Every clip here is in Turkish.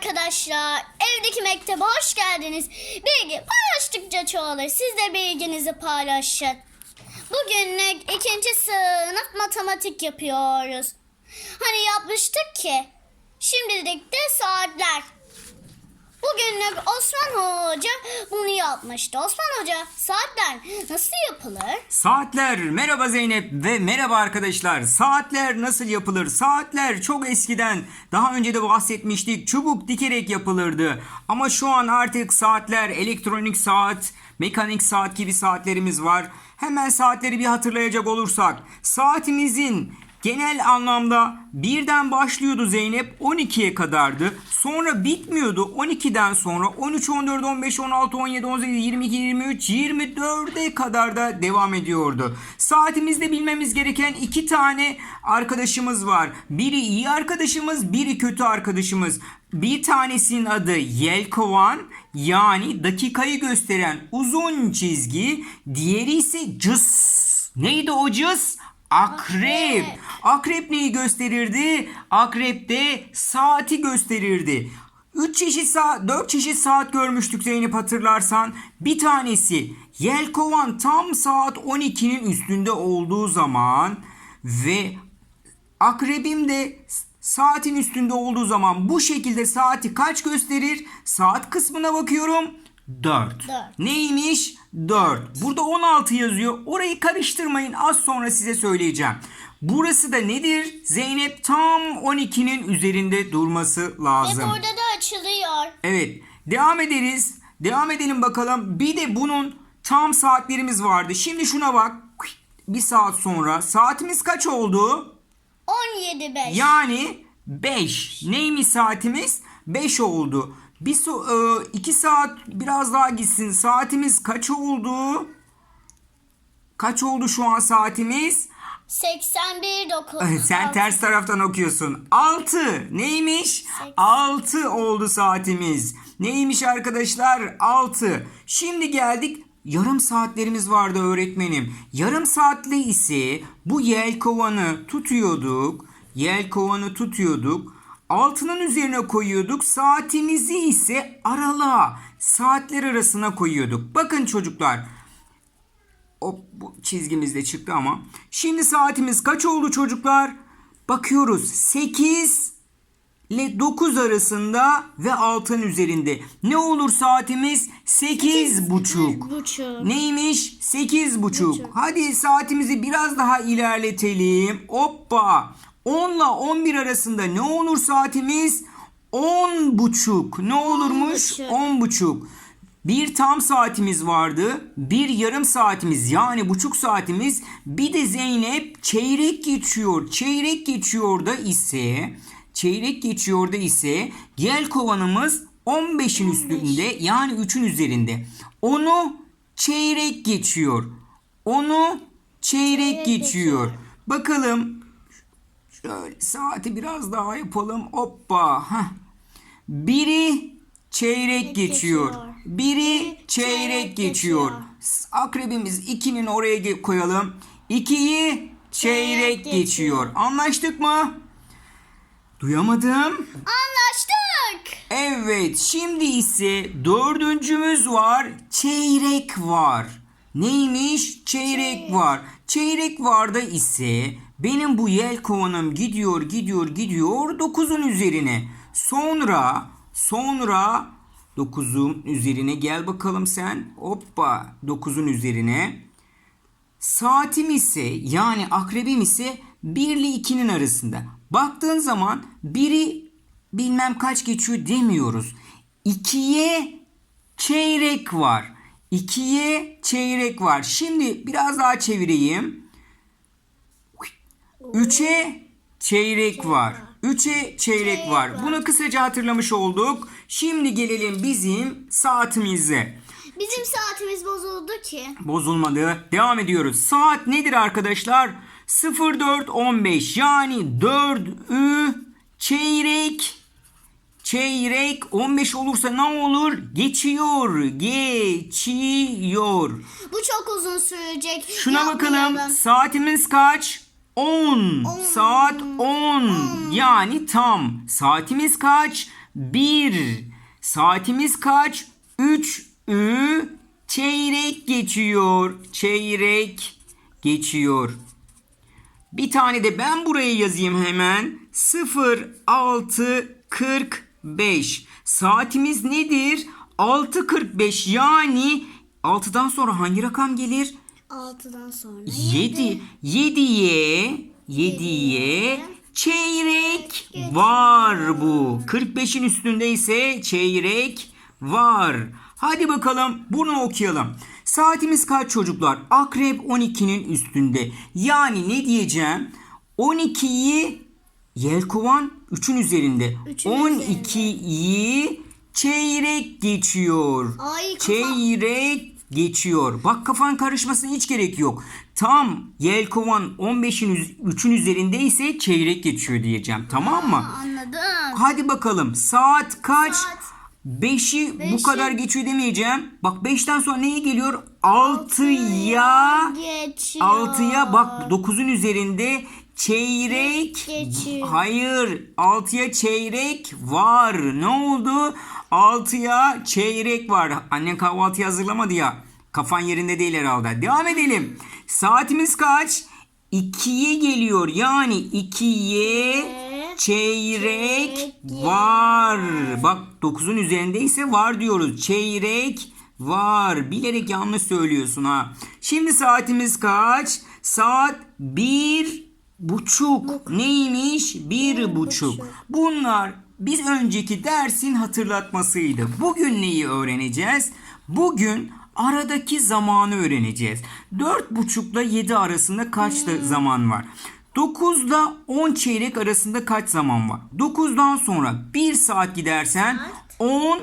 arkadaşlar. Evdeki mektebe hoş geldiniz. Bilgi paylaştıkça çoğalır. Siz de bilginizi paylaşın. Bugünlük ikinci sınıf matematik yapıyoruz. Hani yapmıştık ki. Şimdilik de saatler. Bugünlük Osman Hoca bunu yapmıştı. Osman Hoca saatler nasıl yapılır? Saatler merhaba Zeynep ve merhaba arkadaşlar. Saatler nasıl yapılır? Saatler çok eskiden daha önce de bahsetmiştik çubuk dikerek yapılırdı. Ama şu an artık saatler elektronik saat, mekanik saat gibi saatlerimiz var. Hemen saatleri bir hatırlayacak olursak saatimizin Genel anlamda birden başlıyordu Zeynep 12'ye kadardı. Sonra bitmiyordu 12'den sonra 13, 14, 15, 16, 17, 18, 22, 23, 24'e kadar da devam ediyordu. Saatimizde bilmemiz gereken iki tane arkadaşımız var. Biri iyi arkadaşımız, biri kötü arkadaşımız. Bir tanesinin adı yelkovan yani dakikayı gösteren uzun çizgi. Diğeri ise cıs. Neydi o cıs? Akrep. Akrep. Neyi gösterirdi? Akrep de saati gösterirdi. 3 çeşit saat, 4 çeşit saat görmüştük Zeynep hatırlarsan. Bir tanesi Yelkovan tam saat 12'nin üstünde olduğu zaman ve Akrebim de saatin üstünde olduğu zaman bu şekilde saati kaç gösterir? Saat kısmına bakıyorum. 4. Dört. Neymiş? 4. Burada 16 yazıyor. Orayı karıştırmayın. Az sonra size söyleyeceğim. Burası da nedir? Zeynep tam 12'nin üzerinde durması Ve lazım. burada da açılıyor. Evet. Devam ederiz. Devam edelim bakalım. Bir de bunun tam saatlerimiz vardı. Şimdi şuna bak. Bir saat sonra saatimiz kaç oldu? 17 5. Yani 5. Neymiş saatimiz? 5 oldu. Bir so 2 saat biraz daha gitsin. Saatimiz kaç oldu? Kaç oldu şu an saatimiz? 81 9. Sen ters taraftan okuyorsun. 6. Neymiş? 6 oldu saatimiz. Neymiş arkadaşlar? 6. Şimdi geldik yarım saatlerimiz vardı öğretmenim. Yarım saatli ise bu yelkovanı tutuyorduk. Yelkovanı tutuyorduk. Altının üzerine koyuyorduk. Saatimizi ise aralığa, saatler arasına koyuyorduk. Bakın çocuklar. O bu çizgimiz de çıktı ama. Şimdi saatimiz kaç oldu çocuklar? Bakıyoruz. 8 ile 9 arasında ve altın üzerinde. Ne olur saatimiz? 8 buçuk. buçuk. Neymiş? 8 buçuk. Hadi saatimizi biraz daha ilerletelim. Hoppa. 10 ile 11 arasında ne olur saatimiz? 10 buçuk. Ne olurmuş? buçuk. 10 buçuk. Bir tam saatimiz vardı. Bir yarım saatimiz yani buçuk saatimiz. Bir de Zeynep çeyrek geçiyor. Çeyrek geçiyor da ise çeyrek geçiyor da ise gel kovanımız 15'in üstünde yani 3'ün üzerinde. Onu çeyrek geçiyor. Onu çeyrek, Çeyrek geçiyor. Bakalım şöyle saati biraz daha yapalım. Hoppa. Heh. Biri çeyrek geçiyor. Biri çeyrek geçiyor. Akrebimiz 2'nin oraya koyalım. 2'yi çeyrek geçiyor. geçiyor. Anlaştık mı? Duyamadım. Anlaştık. Evet şimdi ise dördüncümüz var. Çeyrek var. Neymiş? Çeyrek var. Çeyrek varda ise benim bu yel kovanım gidiyor gidiyor gidiyor 9'un üzerine. Sonra sonra 9'un üzerine gel bakalım sen. Hoppa 9'un üzerine. Saatim ise yani akrebim ise 1 ile 2'nin arasında. Baktığın zaman biri bilmem kaç geçiyor demiyoruz. 2'ye çeyrek var. 2'ye çeyrek var. Şimdi biraz daha çevireyim. 3'e çeyrek var. 3'e çeyrek var. Bunu kısaca hatırlamış olduk. Şimdi gelelim bizim saatimize. Bizim saatimiz bozuldu ki. Bozulmadı. Devam ediyoruz. Saat nedir arkadaşlar? 04.15 yani 4'ü çeyrek çeyrek 15 olursa ne olur? Geçiyor. Geçiyor. Bu çok uzun sürecek. Şuna bakalım. Yapmayalım. Saatimiz kaç? 10. Saat 10. Yani tam. Saatimiz kaç? 1. Saatimiz kaç? 3 ü çeyrek geçiyor. Çeyrek geçiyor. Bir tane de ben buraya yazayım hemen. 0645. Saatimiz nedir? 6.45 yani 6'dan sonra hangi rakam gelir? 6'dan sonra 7. 7'ye 7'ye çeyrek var bu. 45'in üstünde ise çeyrek var. Hadi bakalım bunu okuyalım. Saatimiz kaç çocuklar? Akrep 12'nin üstünde. Yani ne diyeceğim? 12'yi yelkovan 3'ün üzerinde. Üçün 12'yi çeyrek geçiyor. Ay, Çeyrek geçiyor. Bak kafan karışmasına hiç gerek yok. Tam yelkovan 15'in üz- 3'ün üzerindeyse çeyrek geçiyor diyeceğim. Tamam mı? Anladım. Hadi bakalım saat kaç? Saat 5'i bu Beşi- kadar geçiyor demeyeceğim. Bak 5'ten sonra neye geliyor? 6'ya geçiyor. 6'ya bak 9'un üzerinde çeyrek Geçiyor. hayır 6'ya çeyrek var. Ne oldu? 6'ya çeyrek var. Annen kahvaltı hazırlamadı ya. Kafan yerinde değil herhalde. Devam edelim. Saatimiz kaç? 2'ye geliyor. Yani 2'ye çeyrek çeyrek var. Bak 9'un üzerindeyse var diyoruz. Çeyrek var. Bilerek yanlış söylüyorsun ha. Şimdi saatimiz kaç? Saat bir buçuk. Neymiş? Bir buçuk. bunlar biz önceki dersin hatırlatmasıydı. Bugün neyi öğreneceğiz? Bugün aradaki zamanı öğreneceğiz. Dört buçukla 7 arasında kaç da zaman var? 9'da 10 çeyrek arasında kaç zaman var? 9'dan sonra 1 saat gidersen 10 10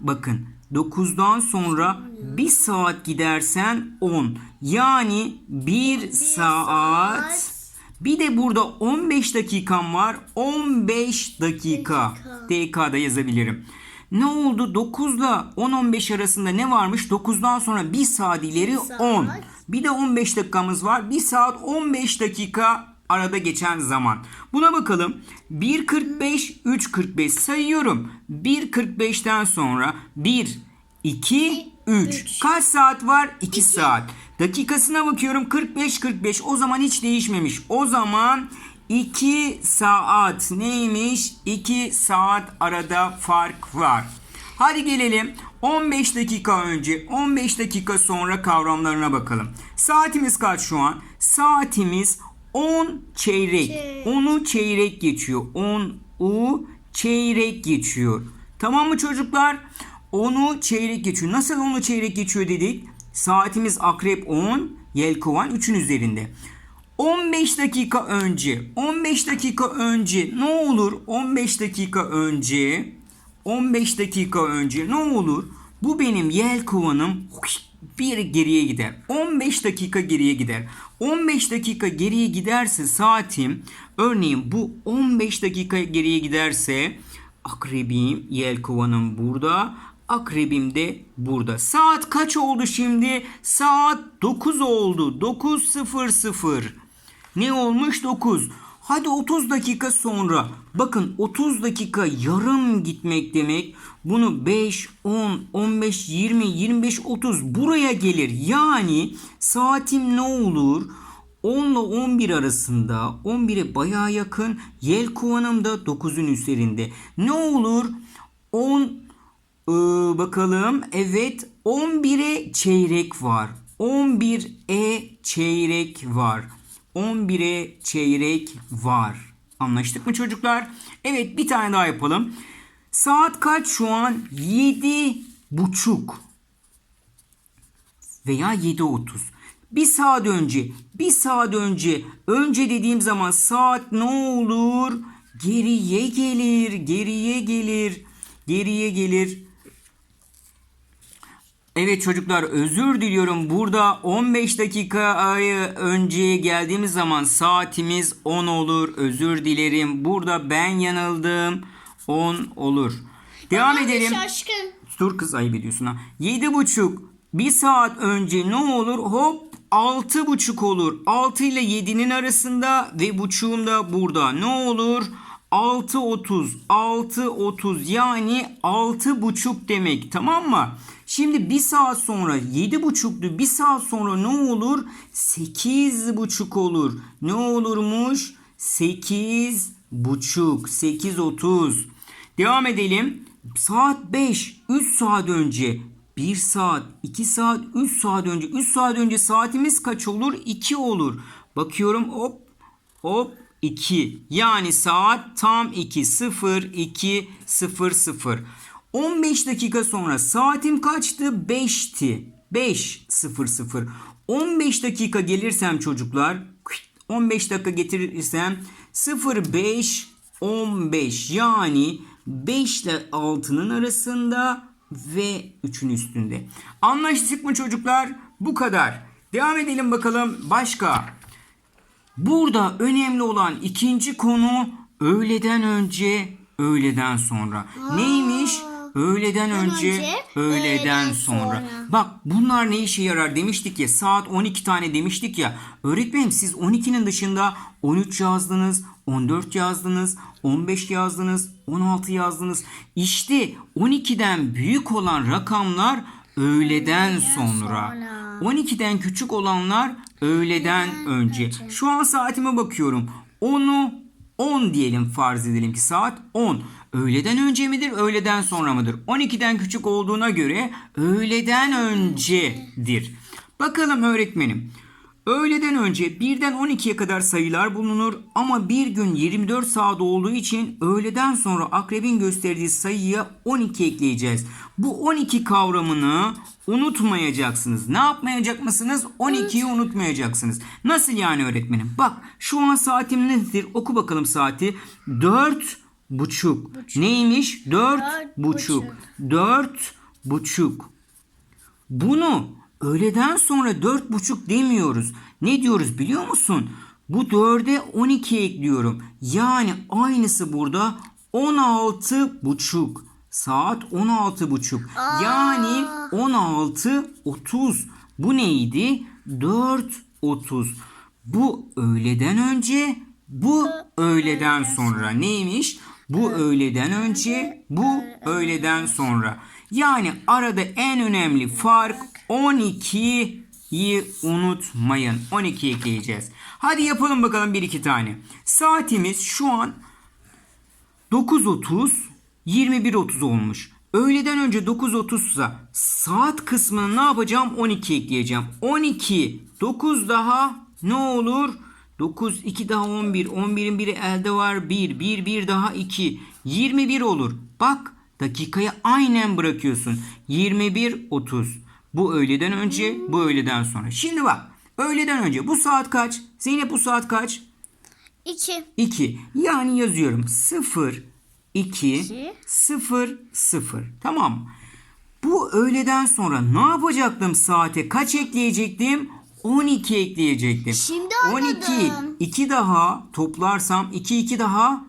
Bakın 9'dan sonra 1 saat gidersen 10. Yani 1 saat. Bir de burada 15 dakikam var. 15 dakika. DK'da yazabilirim. Ne oldu? 9 ile 10-15 arasında ne varmış? 9'dan sonra 1 saat ileri saat. 10. Bir de 15 dakikamız var. 1 saat 15 dakika arada geçen zaman. Buna bakalım. 1.45, 3.45 sayıyorum. 1.45'ten sonra 1, 2, 3. Kaç saat var? 2 saat. Dakikasına bakıyorum 45 45 o zaman hiç değişmemiş. O zaman 2 saat neymiş? 2 saat arada fark var. Hadi gelelim 15 dakika önce 15 dakika sonra kavramlarına bakalım. Saatimiz kaç şu an? Saatimiz 10 çeyrek. Çeyrek. 10'u çeyrek geçiyor. 10 u çeyrek geçiyor. Tamam mı çocuklar? 10'u çeyrek geçiyor. Nasıl 10'u çeyrek geçiyor dedik? Saatimiz akrep 10, yelkovan 3'ün üzerinde. 15 dakika önce, 15 dakika önce ne olur? 15 dakika önce, 15 dakika önce ne olur? Bu benim yelkovanım bir geriye gider. 15 dakika geriye gider. 15 dakika geriye giderse saatim örneğin bu 15 dakika geriye giderse akrebim yelkovanım burada. Akrebim de burada. Saat kaç oldu şimdi? Saat 9 oldu. 9.00. Ne olmuş 9. Hadi 30 dakika sonra. Bakın 30 dakika yarım gitmek demek. Bunu 5, 10, 15, 20, 25, 30 buraya gelir. Yani saatim ne olur? 10 ile 11 arasında 11'e bayağı yakın. Yelkovanım da 9'un üzerinde. Ne olur? 10 ee, bakalım. Evet 11'e çeyrek var. 11'e çeyrek var. 11'e çeyrek var. Anlaştık mı çocuklar? Evet bir tane daha yapalım. Saat kaç şu an? 7 buçuk veya 7.30. Bir saat önce, bir saat önce, önce dediğim zaman saat ne olur? Geriye gelir, geriye gelir, geriye gelir. Evet çocuklar özür diliyorum. Burada 15 dakika ayı önceye geldiğimiz zaman saatimiz 10 olur. Özür dilerim. Burada ben yanıldım. 10 olur. Devam de edelim. Şaşkın. Dur kız ayıp ediyorsun ha. Yedi buçuk. Bir saat önce ne olur? Hop altı buçuk olur. Altı ile yedinin arasında ve buçuğum da burada. Ne olur? 6.30 6.30 yani 6.30 demek tamam mı? Şimdi bir saat sonra 7.30'du bir saat sonra ne olur? 8.30 olur. Ne olurmuş? 8.30 8.30 Devam edelim. Saat 5 3 saat önce 1 saat, 2 saat, 3 saat önce. 3 saat önce saatimiz kaç olur? 2 olur. Bakıyorum hop hop 2. Yani saat tam 2. 0 2 0 0. 15 dakika sonra saatim kaçtı? 5'ti. 5 0 0. 15 dakika gelirsem çocuklar 15 dakika getirirsem 0 5 15 yani 5 ile 6'nın arasında ve 3'ün üstünde. Anlaştık mı çocuklar? Bu kadar. Devam edelim bakalım başka. Burada önemli olan ikinci konu öğleden önce, öğleden sonra. Neymiş? Öğleden önce, önce, öğleden öğleden sonra. sonra. Bak bunlar ne işe yarar demiştik ya saat 12 tane demiştik ya. Öğretmenim siz 12'nin dışında 13 yazdınız, 14 yazdınız, 15 yazdınız, 16 yazdınız. İşte 12'den büyük olan rakamlar öğleden sonra. sonra. 12'den küçük olanlar öğleden önce. Şu an saatime bakıyorum. 10'u 10 diyelim farz edelim ki saat 10. Öğleden önce midir, öğleden sonra mıdır? 12'den küçük olduğuna göre öğleden öncedir. Bakalım öğretmenim. Öğleden önce 1'den 12'ye kadar sayılar bulunur ama bir gün 24 saat olduğu için öğleden sonra akrebin gösterdiği sayıya 12 ekleyeceğiz. Bu 12 kavramını unutmayacaksınız. Ne yapmayacak mısınız? 12'yi unutmayacaksınız. Nasıl yani öğretmenim? Bak şu an saatim nedir? Oku bakalım saati. 4 buçuk. Neymiş? 4 Dört buçuk. buçuk. 4 buçuk. Bunu öğleden sonra dört buçuk demiyoruz. Ne diyoruz biliyor musun? Bu 4'e 12 ekliyorum. Yani aynısı burada 16 buçuk. Saat 16 buçuk. Yani 16 30. Bu neydi? 4 30. Bu öğleden önce, bu öğleden sonra. Neymiş? Bu öğleden önce, bu öğleden sonra. Yani arada en önemli fark 12'yi unutmayın. 12 ekleyeceğiz. Hadi yapalım bakalım bir iki tane. Saatimiz şu an 9.30 21.30 olmuş. Öğleden önce 9.30 ise saat kısmını ne yapacağım? 12 ekleyeceğim. 12 9 daha ne olur? 9 2 daha 11. 11'in biri elde var 1. 1 1 daha 2. 21 olur. Bak dakikayı aynen bırakıyorsun. 21 30. Bu öğleden önce, bu öğleden sonra. Şimdi bak. Öğleden önce bu saat kaç? Zeynep bu saat kaç? 2. 2. Yani yazıyorum 0 2 İki. 0 0. Tamam. mı? Bu öğleden sonra ne yapacaktım saate? Kaç ekleyecektim? 12 ekleyecektim. Şimdi 12 anladım. 2 daha toplarsam 2 2 daha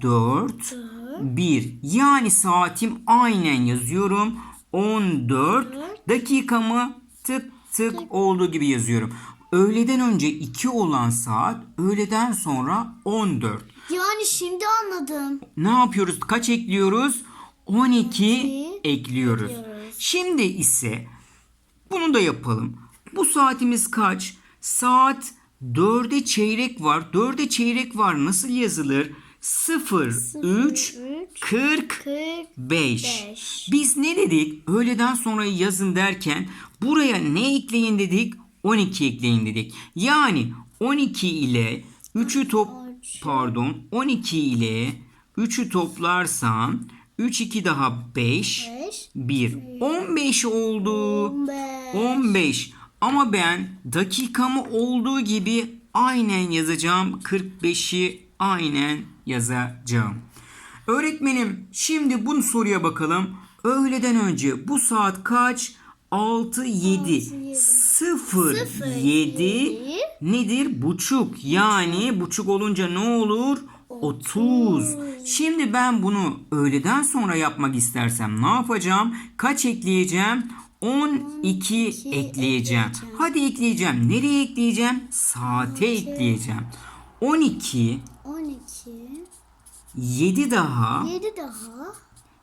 4 1. Yani saatim aynen yazıyorum. 14 dakikamı tık tık olduğu gibi yazıyorum. Öğleden önce 2 olan saat öğleden sonra 14. Yani şimdi anladım. Ne yapıyoruz? Kaç ekliyoruz? 12 ekliyoruz. ekliyoruz. Şimdi ise bunu da yapalım. Bu saatimiz kaç? Saat 4'e çeyrek var. 4'e çeyrek var. Nasıl yazılır? 0, 3, 40, 40. 5. Beş. Biz ne dedik? Öğleden sonra yazın derken buraya ne ekleyin dedik? 12 ekleyin dedik. Yani 12 ile 3'ü top pardon 12 ile 3'ü toplarsam 3 2 daha 5 5. 1 15 oldu. 15. 15 ama ben dakikamı olduğu gibi aynen yazacağım. 45'i aynen yazacağım. Öğretmenim şimdi bu soruya bakalım. Öğleden önce bu saat kaç? 6 7 0 7 nedir? Buçuk. Yani buçuk olunca ne olur? 30. Şimdi ben bunu öğleden sonra yapmak istersem ne yapacağım? Kaç ekleyeceğim? 12 ekleyeceğim. ekleyeceğim. Hadi ekleyeceğim. Nereye ekleyeceğim? Saate ekleyeceğim. 12 12. 7 daha 7 daha.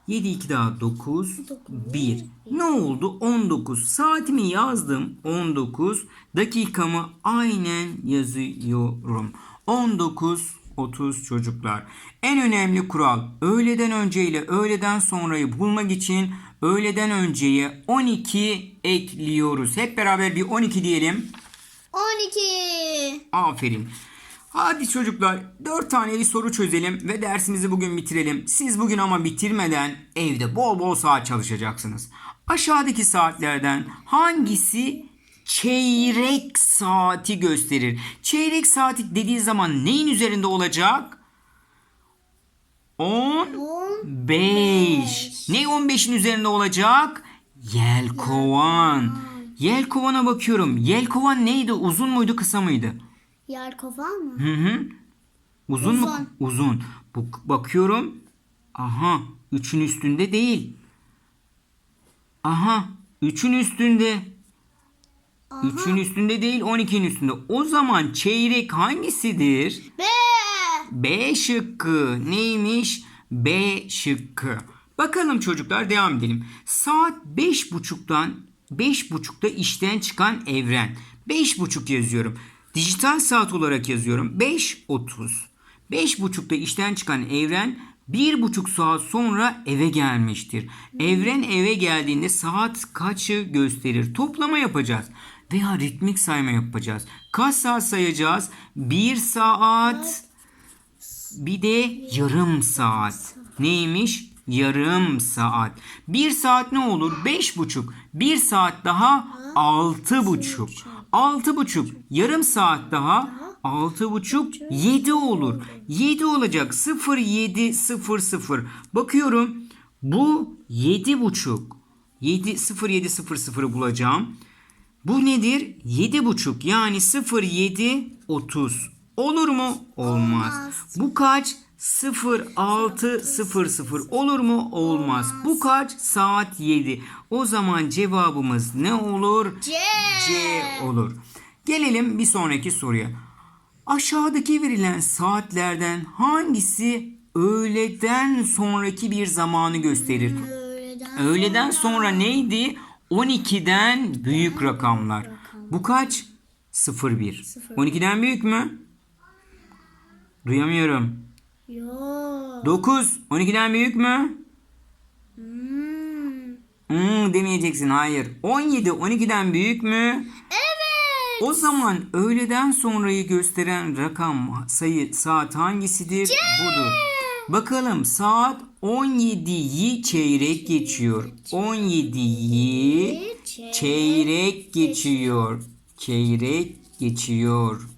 7 2 daha 9 1. Ne oldu? 19. Saatimi yazdım. 19. Dakikamı aynen yazıyorum. 19 30 çocuklar. En önemli kural öğleden önce ile öğleden sonrayı bulmak için öğleden önceye 12 ekliyoruz. Hep beraber bir 12 diyelim. 12. Aferin. Hadi çocuklar 4 tane bir soru çözelim ve dersimizi bugün bitirelim. Siz bugün ama bitirmeden evde bol bol saat çalışacaksınız. Aşağıdaki saatlerden hangisi çeyrek saati gösterir? Çeyrek saati dediği zaman neyin üzerinde olacak? 10 5. Ne 15'in üzerinde olacak? Yelkovan. Yelkovana bakıyorum. Yelkovan neydi? Uzun muydu, kısa mıydı? Yelkovan mı? Hı hı. Uzun, mu? Uzun. Uzun. Bu, bakıyorum. Aha. Üçün üstünde değil. Aha. Üçün üstünde. Üçün üstünde değil 12'nin üstünde. O zaman çeyrek hangisidir? B. B şıkkı neymiş? B şıkkı. Bakalım çocuklar devam edelim. Saat 5.30'dan 5.30'da işten çıkan evren. 5.30 yazıyorum. Dijital saat olarak yazıyorum. 5.30. 5.30'da işten çıkan evren 1.5 saat sonra eve gelmiştir. Evren eve geldiğinde saat kaçı gösterir? Toplama yapacağız. Veya ritmik sayma yapacağız. Kaç saat sayacağız? 1 saat bir de yarım saat. Neymiş? Yarım saat. Bir saat ne olur? Beş buçuk. Bir saat daha altı buçuk. Altı buçuk. Yarım saat daha altı buçuk. Yedi olur. Yedi olacak. Sıfır yedi sıfır sıfır. Bakıyorum. Bu yedi buçuk. Yedi sıfır yedi sıfır sıfırı bulacağım. Bu nedir? Yedi buçuk yani 07 30. Olur mu? Olmaz. Bu kaç? 0600 olur mu? Olmaz. Bu kaç? Saat 7. O zaman cevabımız ne olur? C. C olur. Gelelim bir sonraki soruya. Aşağıdaki verilen saatlerden hangisi öğleden sonraki bir zamanı gösterir? Öğleden. Öğleden sonra neydi? 12'den büyük rakamlar. Bu kaç? 01. 12'den büyük mü? Duyamıyorum. Yo. 9. 12'den büyük mü? Hmm. Hmm, demeyeceksin. Hayır. 17. 12'den büyük mü? Evet. O zaman öğleden sonrayı gösteren rakam sayı saat hangisidir? Budur. Bakalım saat 17'yi çeyrek geçiyor. 17'yi çeyrek geçiyor. Çeyrek geçiyor.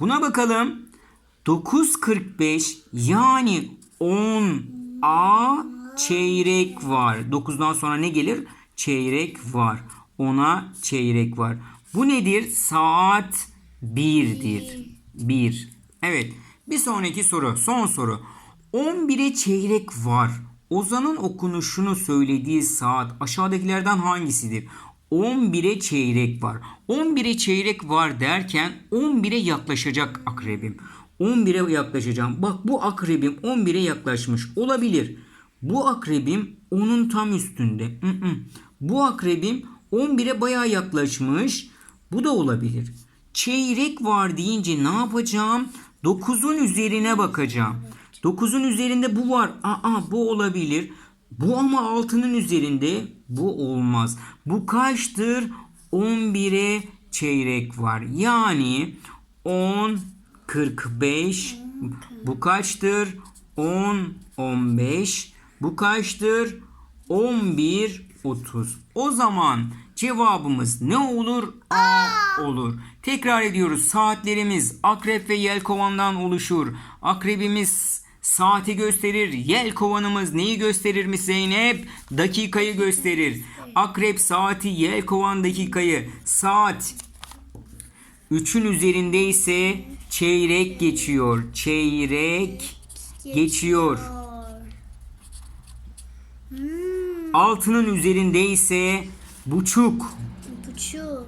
Buna bakalım. 9.45 yani 10 A çeyrek var. 9'dan sonra ne gelir? Çeyrek var. 10'a çeyrek var. Bu nedir? Saat 1'dir. 1. Evet. Bir sonraki soru. Son soru. 11'e çeyrek var. Ozan'ın okunuşunu söylediği saat aşağıdakilerden hangisidir? 11'e çeyrek var. 11'e çeyrek var derken 11'e yaklaşacak akrebim. 11'e yaklaşacağım. Bak bu akrebim 11'e yaklaşmış olabilir. Bu akrebim onun tam üstünde. Bu akrebim 11'e bayağı yaklaşmış. Bu da olabilir. Çeyrek var deyince ne yapacağım? 9'un üzerine bakacağım. 9'un üzerinde bu var. Aa bu olabilir. Bu ama 6'nın üzerinde bu olmaz. Bu kaçtır? 11'e çeyrek var. Yani 10 45 bu kaçtır? 10 15 bu kaçtır? 11 30. O zaman cevabımız ne olur? A olur. Tekrar ediyoruz. Saatlerimiz akrep ve yelkovandan oluşur. Akrebimiz saati gösterir. Yelkovanımız neyi gösterir mi Zeynep? Dakikayı gösterir. Akrep saati, yelkovan dakikayı. Saat 3'ün üzerinde ise çeyrek geçiyor. Çeyrek geçiyor. Hmm. Altının üzerinde ise buçuk. Buçuk.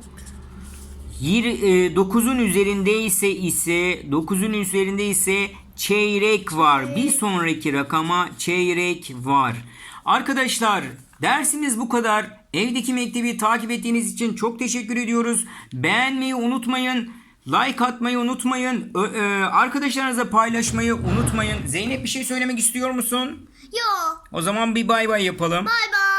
9'un üzerinde ise ise 9'un üzerinde ise çeyrek var. Bir sonraki rakama çeyrek var. Arkadaşlar dersimiz bu kadar. Evdeki mektebi takip ettiğiniz için çok teşekkür ediyoruz. Beğenmeyi unutmayın. Like atmayı unutmayın. Ö- ö, arkadaşlarınızla paylaşmayı unutmayın. Zeynep bir şey söylemek istiyor musun? Yo. O zaman bir bay bay yapalım. Bay bay.